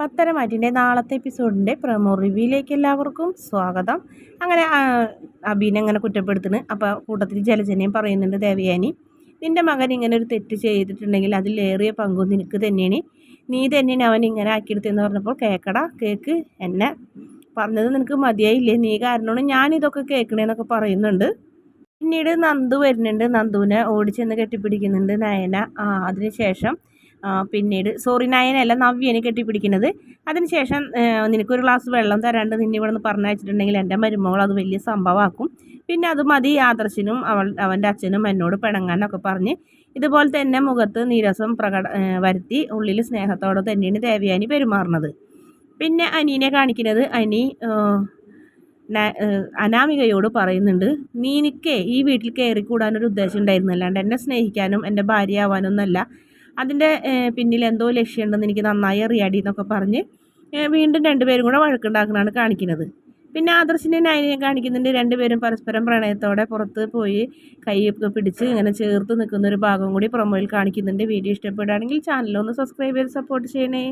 പത്തരമാറ്റിന്റെ നാളത്തെ എപ്പിസോഡിന്റെ പ്രമോ റിവ്യൂയിലേക്ക് എല്ലാവർക്കും സ്വാഗതം. അങ്ങനെ അബീനെ അങ്ങനെ കുറ്റപ്പെടുത്തുന്നു. അപ്പോൾ കൂട്ടത്തിൽ ജലജനയും പറയുന്നുണ്ട് ദേവയാനി നിന്റെ മകൻ ഇങ്ങനെ ഒരു തെറ്റ് ചെയ്തിട്ടുണ്ടെങ്കിൽ അതിലേറിയ പങ്കും നിനക്ക് തന്നെയാണ്. നീ തന്നെയാണ് അവൻ ഇങ്ങനെ ആക്കിയെടുത്തെന്ന് പറഞ്ഞപ്പോൾ കേക്കടാ കേക്ക് എന്നെ പറഞ്ഞത് നിനക്ക് മതിയായില്ലേ? നീ കാരണമാണ് ഞാനിതൊക്കെ കേൾക്കണേന്നൊക്കെ പറയുന്നുണ്ട്. പിന്നീട് നന്ദു വരുന്നുണ്ട്. നന്ദുവിനെ ഓടിച്ചെന്ന് കെട്ടിപ്പിടിക്കുന്നുണ്ട് നയന. അതിനുശേഷം പിന്നീട്. സോറി നയനല്ല നവ്യനെ കെട്ടിപ്പിടിക്കുന്നത്. അതിനുശേഷം നിനക്കൊരു ഗ്ലാസ് വെള്ളം തരാണ്ട് നിന്നെ ഇവിടെ നിന്ന് പറഞ്ഞയച്ചിട്ടുണ്ടെങ്കിൽ എന്റെ മരുമകൾ അത് വലിയ സംഭവമാക്കും. പിന്നെ അത് മതി ആദർശനും അവൾ അവന്റെ അച്ഛനും എന്നോട് പിണങ്ങാനൊക്കെ പറഞ്ഞ് ഇതുപോലെ തന്നെ മുഖത്ത് നീരസം പ്രകട വരുത്തി ഉള്ളിൽ സ്നേഹത്തോടെ തന്നെയാണ് ദേവയാനി പെരുമാറുന്നത്. പിന്നെ അനീനെ കാണിക്കുന്നത് അനി അനാമികയോട് പറയുന്നുണ്ട് നീനിക്കേ ഈ വീട്ടിൽ കയറിക്കൂടാനൊരു ഉദ്ദേശം ഉണ്ടായിരുന്നല്ലാണ്ട് എന്നെ സ്നേഹിക്കാനും എന്റെ ഭാര്യ ആവാനൊന്നുമല്ല അതിന്റെ പിന്നിൽ എന്തോ ലക്ഷ്യമുണ്ടെന്ന് എനിക്ക് നന്നായി അറിയാടി എന്നൊക്കെ പറഞ്ഞ് വീണ്ടും രണ്ടുപേരും കൂടെ വഴക്കുണ്ടാക്കുന്നതാണ് കാണിക്കുന്നത്. പിന്നെ ആദർശിനെ നയനെ കാണിക്കുന്നുണ്ട്. രണ്ടുപേരും പരസ്പരം പ്രണയത്തോടെ പുറത്ത് പോയി കൈയൊക്കെ പിടിച്ച് ഇങ്ങനെ ചേർത്ത് നിൽക്കുന്ന ഒരു ഭാഗം കൂടി പ്രൊമോയിൽ കാണിക്കുന്നുണ്ട്. വീഡിയോ ഇഷ്ടപ്പെടുകയാണെങ്കിൽ ചാനലൊന്ന് സബ്സ്ക്രൈബ് ചെയ്ത് സപ്പോർട്ട് ചെയ്യണേ.